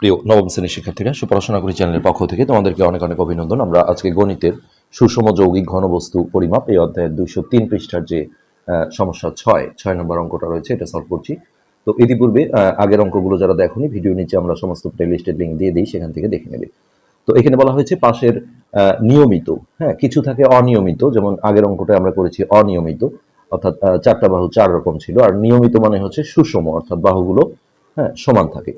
প্রিয় নবম শ্রেণির শিক্ষার্থীরা, সুপড়াশোনা করি চ্যানেলের পক্ষ থেকে তোমাদেরকে অনেক অনেক অভিনন্দন। আমরা আজকে গণিতের সুষম যৌগিক ঘনবস্তু পরিমাপ, এই অধ্যায়ের দুইশো তিন পৃষ্ঠার যে সমস্যা ছয় ছয় নম্বর অঙ্কটা রয়েছে, এটা সলভ করছি। তো ইতিপূর্বে আগের অঙ্কগুলো যারা দেখনি ভিডিও নিচে আমরা সমস্ত প্লেলিস্টের লিঙ্ক দিয়ে দিই, সেখান থেকে দেখে নেবে। তো এখানে বলা হয়েছে পাশের নিয়মিত হ্যাঁ কিছু থাকে অনিয়মিত, যেমন আগের অঙ্কটা আমরা করেছি অনিয়মিত, অর্থাৎ চারটা বাহু চার রকম ছিল, আর নিয়মিত মানে হচ্ছে সুষম, অর্থাৎ বাহুগুলো হ্যাঁ সমান থাকে।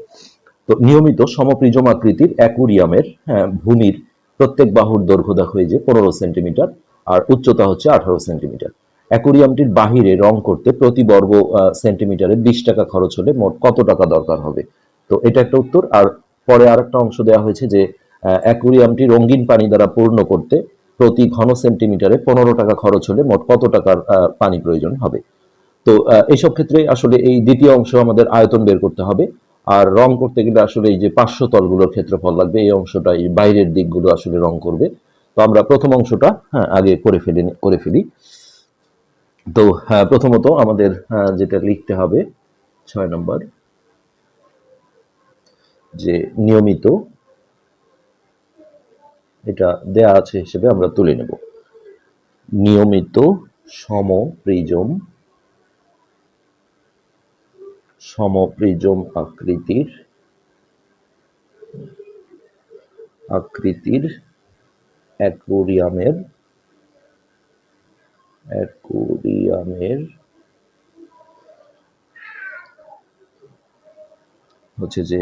তো নিয়মিত সমপ্রিজম আকৃতির অ্যাকুরিয়ামের হ্যাঁ, ভূমির প্রত্যেক বাহুর দৈর্ঘ্য দেখো এই যে পনেরো সেন্টিমিটার আর উচ্চতা হচ্ছে আঠারো সেন্টিমিটার। অ্যাকুরিয়ামটির বাহিরে রং করতে প্রতি বর্গ সেন্টিমিটারে বিশ টাকা খরচ হলে মোট কত টাকা দরকার হবে? তো এটা একটা উত্তর। আর পরে আর একটা অংশ দেওয়া হয়েছে যে অ্যাকুরিয়ামটি রঙিন পানি দ্বারা পূর্ণ করতে প্রতি ঘন সেন্টিমিটারে পনেরো টাকা খরচ হলে মোট কত টাকার পানি প্রয়োজন হবে? তো এইসব ক্ষেত্রে আসলে এই দ্বিতীয় অংশ আমাদের আয়তন বের করতে হবে। আর রং করতে গেলে আসলে এই যে পার্শ্ব তলগুলোর ক্ষেত্রফল লাগবে এই অংশটা এই বাইরের দিকগুলো আসলে রং করবে। তো আমরা প্রথম অংশটা হ্যাঁ আগে করে ফেলি করে ফেলি। তো হ্যাঁ, প্রথমত আমাদের হ্যাঁ, যেটা লিখতে হবে ছয় নম্বর যে নিয়মিত এটা দেয়া আছে হিসেবে আমরা তুলে নেব। নিয়মিত সমপ্রিজম সমপ্রিজম আকৃতির আকৃতির অ্যাকুরিয়ামের অ্যাকুরিয়ামের, হচ্ছে যে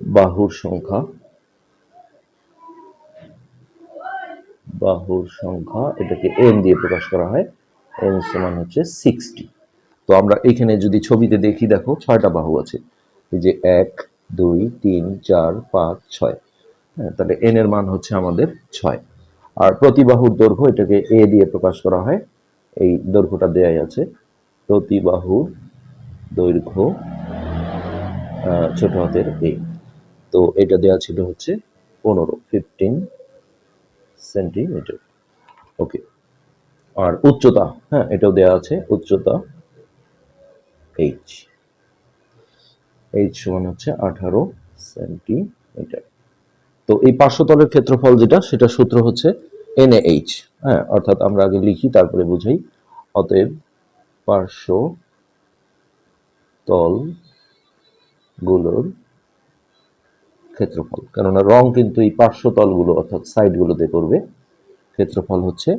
বাহুর সংখ্যা বাহুর সংখ্যা, এটাকে এন দিয়ে প্রকাশ করা হয় এন সমান হচ্ছে সিক্সটি তো আমরা এখানে যদি ছবিতে দেখি, দেখো ছয়টা বাহু আছে। এই যে এক, দুই, তিন, চার, পাঁচ, ছয়। হ্যাঁ তাহলে এন এর মান হচ্ছে আমাদের ছয়। আর প্রতি বাহুর দৈর্ঘ্য এটাকে এ দিয়ে প্রকাশ করা হয়। এই দৈর্ঘ্যটা দেয়াই আছে। প্রতি বাহুর দৈর্ঘ্য ছোট হাতের এ তো এটা দেওয়া ছিল হচ্ছে পনেরো ফিফটিন সেন্টিমিটার ওকে আর উচ্চতা হ্যাঁ এটাও দেওয়া আছে উচ্চতা এইচ এইচ সমান হচ্ছে আঠারো সেন্টিমিটার। তো এই পার্শ্বতলের ক্ষেত্রফল যেটা, সেটা সূত্র হচ্ছে এন এইচ হ্যাঁ অর্থাৎ আমরা আগে লিখি, তারপরে বুঝাই। অতএব পার্শ্ব তলগুলোর ক্ষেত্রফল, কেননা রং কিন্তু এই পার্শ্বতলগুলো, অর্থাৎ সাইডগুলোতে করবে, ক্ষেত্রফল হচ্ছে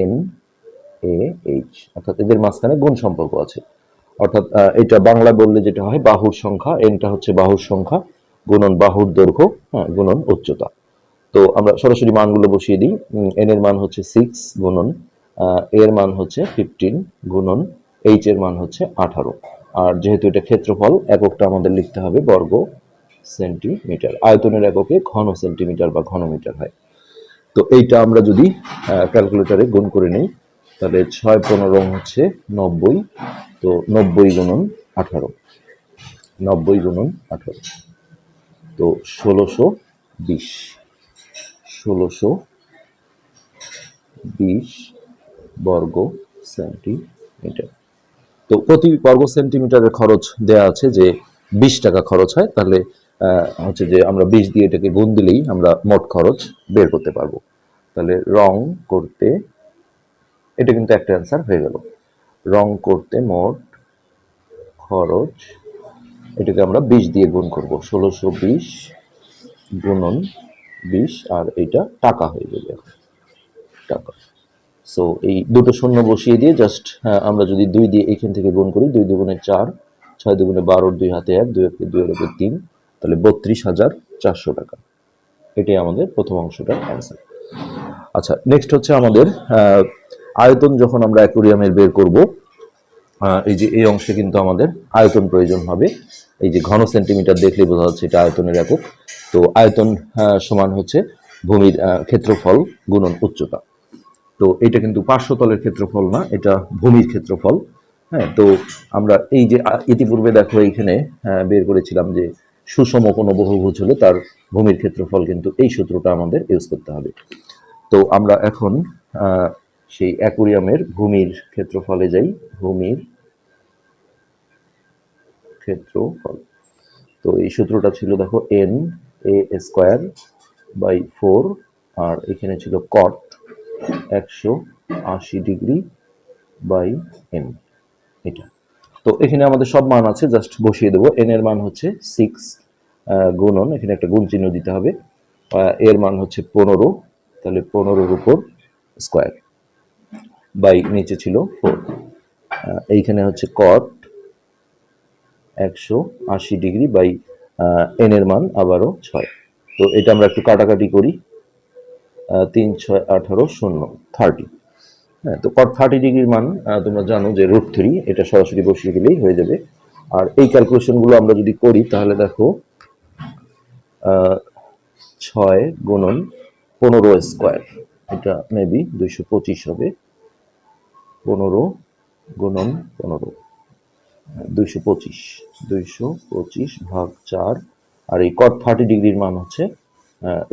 এন এ এইচ অর্থাৎ এদের মাঝখানে গুণ সম্পর্ক আছে। অর্থাৎ এটা বাংলা বললে যেটা হয় বাহুর সংখ্যা এনটা হচ্ছে বাহুর সংখ্যা, গুণন বাহুর দৈর্ঘ্য হ্যাঁ গুণন উচ্চতা। তো আমরা সরাসরি মানগুলো বসিয়ে দিই। এন এর মান হচ্ছে সিক্স গুণন এর মান হচ্ছে ফিফটিন গুণন এইচ এর মান হচ্ছে আঠারো। আর যেহেতু এটা ক্ষেত্রফল, এককটা আমাদের লিখতে হবে বর্গ সেন্টিমিটার। আয়তনের এককে ঘন সেন্টিমিটার বা ঘনমিটার হয়। তো এইটা আমরা যদি ক্যালকুলেটরে গুণ করে নিই তাহলে ছয় পনেরো হচ্ছে নব্বই, তো নব্বই গুণন আঠারো, নব্বই গুণন আঠারো, তো ষোলোশো বিশ ষোলোশো বিশ বর্গ সেন্টিমিটার। তো প্রতি বর্গ সেন্টিমিটারের খরচ দেয়া আছে যে বিশ টাকা খরচ হয়, তাহলে হচ্ছে যে আমরা বিশ দিয়ে এটাকে গুণ দিলেই আমরা মোট খরচ বের করতে পারব। তাহলে রং করতে এটা কিন্তু একটা অ্যান্সার হয়ে গেল। রং করতে মোট খরচ, এটাকে আমরা বিশ দিয়ে গুণ করব। ষোলোশো বিশ গুণন বিশ, আর এটা টাকা হয়ে যাবে টাকা। সো এই দুটো শূন্য বসিয়ে দিয়ে জাস্ট আমরা যদি দুই দিয়ে এখান থেকে গুণ করি, দুই দুগুণে চার, ছয় দুগুণে বারোর দুই হাতে এক, দুই একে দুই একে তিন, তাহলে বত্রিশ হাজার চারশো টাকা। এটাই আমাদের প্রথম অংশটার অ্যান্সার আচ্ছা নেক্সট হচ্ছে আমাদের আয়তন যখন আমরা অ্যাকুরিয়ামের বের করব এই যে এই অংশে কিন্তু আমাদের আয়তন প্রয়োজন হবে। এই যে ঘন সেন্টিমিটার দেখলে বোঝা যাচ্ছে এটা আয়তনের একক। তো আয়তন সমান হচ্ছে ভূমির ক্ষেত্রফল গুণন উচ্চতা। তো এটা কিন্তু পার্শ্বতলের ক্ষেত্রফল না, এটা ভূমির ক্ষেত্রফল। হ্যাঁ তো আমরা এই যে ইতিপূর্বে দেখো এইখানে বের করেছিলাম যে সুষম কোনো বহুভুজ হলে তার ভূমির ক্ষেত্রফল কিন্তু এই সূত্রটা আমাদের ইউজ করতে হবে। তো আমরা এখন সেই অ্যাকুরিয়ামের ভূমির ক্ষেত্রফলে যাই, ভূমির ক্ষেত্রফল। তো এই সূত্রটা ছিল দেখো N A square by four আর এখানে ছিল কট একশো আশি ডিগ্রি বাই এন এটা। তো এখানে আমাদের সব মান আছে জাস্ট বসিয়ে দেবো। এন এর মান হচ্ছে সিক্স গুণন, এখানে একটা গুণ চিহ্ন দিতে হবে। এর মান হচ্ছে পনেরো, তাহলে পনেরোর উপর স্কোয়ার বাই নিচে ছিল ফোর এইখানে হচ্ছে কট একশো আশি ডিগ্রি বাই এন এর মান আবারও ছয়। তো এটা আমরা একটু কাটাকাটি করি। তিন, ছয়, আঠারো, শূন্য থার্টি হ্যাঁ তো কট থার্টি ডিগ্রির মান তোমরা জানো যে রুট থ্রি এটা সরাসরি বসিয়ে দিলেই হয়ে যাবে। আর এই ক্যালকুলেশনগুলো আমরা যদি করি, তাহলে দেখো ছয় গুণন পনেরো স্কোয়ার এটা মেবি দুইশো পঁচিশ হবে। পনেরো গুণন পনেরো। দুইশো পঁচিশ। দুইশো পঁচিশ ভাগ চার। আর এই কট থার্টি ডিগ্রির মান হচ্ছে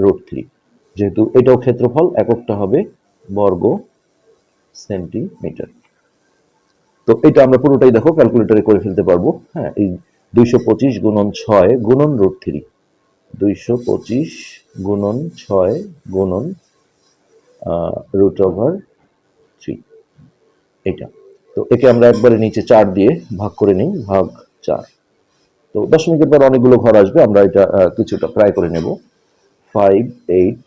রুট থ্রি যেহেতু এটাও ক্ষেত্রফল, এককটা হবে বর্গ সেন্টিমিটার। তো এটা আমরা পুরোটাই দেখো ক্যালকুলেটরে করে ফেলতে পারব। হ্যাঁ এই দুইশো পঁচিশ গুণন ছয় গুণন রুট থ্রি দুইশো পঁচিশ গুণন ছয় গুণন রুট ওভার এটা তো একে আমরা একবারে নিচে চার দিয়ে ভাগ করে নিই, ভাগ চার। তো দশমিকের পর অনেকগুলো ঘর আসবে, আমরা এটা কিছুটা প্রায় করে নেব। ফাইভ এইট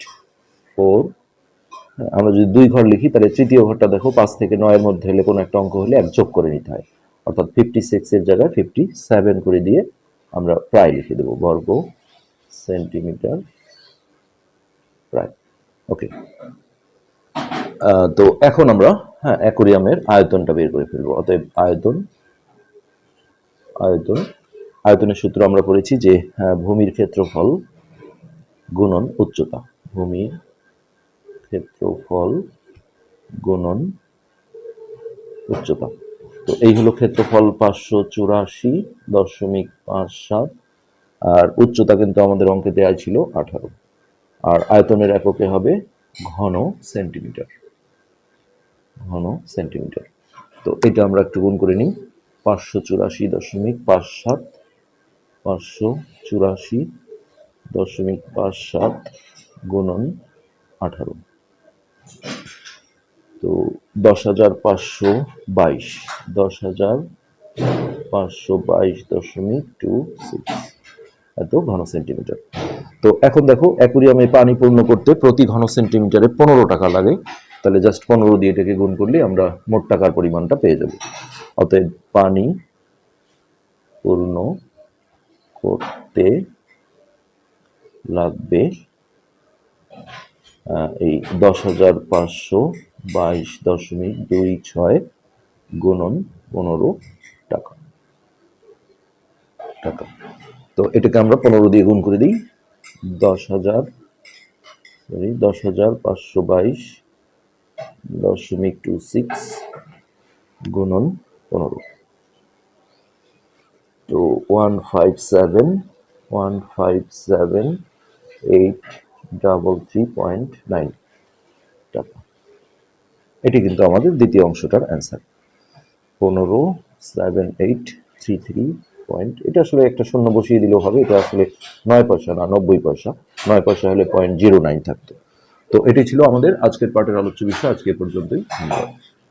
ফোর আমরা যদি দুই ঘর লিখি, তাহলে তৃতীয় ঘরটা দেখো, পাঁচ থেকে নয়ের মধ্যে হলে কোনো একটা অঙ্ক হলে এক যোগ করে নিতে হয়। অর্থাৎ ফিফটি সিক্সের জায়গায় ফিফটি সেভেন করে দিয়ে আমরা প্রায় লিখে দেবো, বর্গ সেন্টিমিটার প্রায়। ওকে তো এখন আমরা হ্যাঁ অ্যাকোরিয়ামের আয়তনটা বের করে ফেলব। অতএব আয়তন আয়তন আয়তনের সূত্র আমরা পড়েছি যে হ্যাঁ, ভূমির ক্ষেত্রফল গুণন উচ্চতা। ভূমির ক্ষেত্রফল গুণন উচ্চতা। তো এই হলো ক্ষেত্রফল পাঁচশো চুরাশি দশমিক পাঁচ সাত। আর উচ্চতা কিন্তু আমাদের অঙ্কে দেওয়া ছিল আঠারো। আর আয়তনের এককে হবে ঘন সেন্টিমিটার। ঘন সেন্টিমিটার। তো এটা আমরা একটু গুণ করে নিই। পাঁচশো চুরাশি দশমিক পাঁচ সাত, পাঁচশো চুরাশি দশমিক পাঁচ সাত গুণন আঠারো। তো দশ হাজার পাঁচশো বাইশ, দশ হাজার পাঁচশো বাইশ দশমিক টু সিক্স। এত ঘন সেন্টিমিটার। তো এখন দেখো, অ্যাকুরিয়ামে পানি পূর্ণ করতে প্রতি ঘন সেন্টিমিটারে পনেরো টাকা লাগে। তাহলে জাস্ট পনেরো দিয়ে এটাকে গুণ করলে আমরা মোট টাকার পরিমাণটা পেয়ে যাব। অতএব পানি পূর্ণ করতে লাগবে এই দশ হাজার পাঁচশো বাইশ দশমিক দুই ছয় গুণন পনেরো টাকা। টাকা। তো এটাকে আমরা পনেরো দিয়ে গুণ করে দিই, দশ হাজার দশ হাজার পাঁচশো বাইশ দশমিক টু সিক্স গুণন পনেরো। তো one five seven, one five seven eight double three point nine টাকা। এটি কিন্তু আমাদের দ্বিতীয় অংশটার অ্যান্সার। পনেরো, seven, eight, three three point. এটা আসলে একটা শূন্য বসিয়ে দিলেও হবে, এটা আসলে নয় পয়সা না, নব্বই পয়সা। নয় পয়সা হলে পয়েন্ট জিরো নাইন থাকতো। তো এটি ছিল আমাদের আজকের পাঠের আলোচ্য বিষয়। আজকে পর্যন্তই। ধন্যবাদ।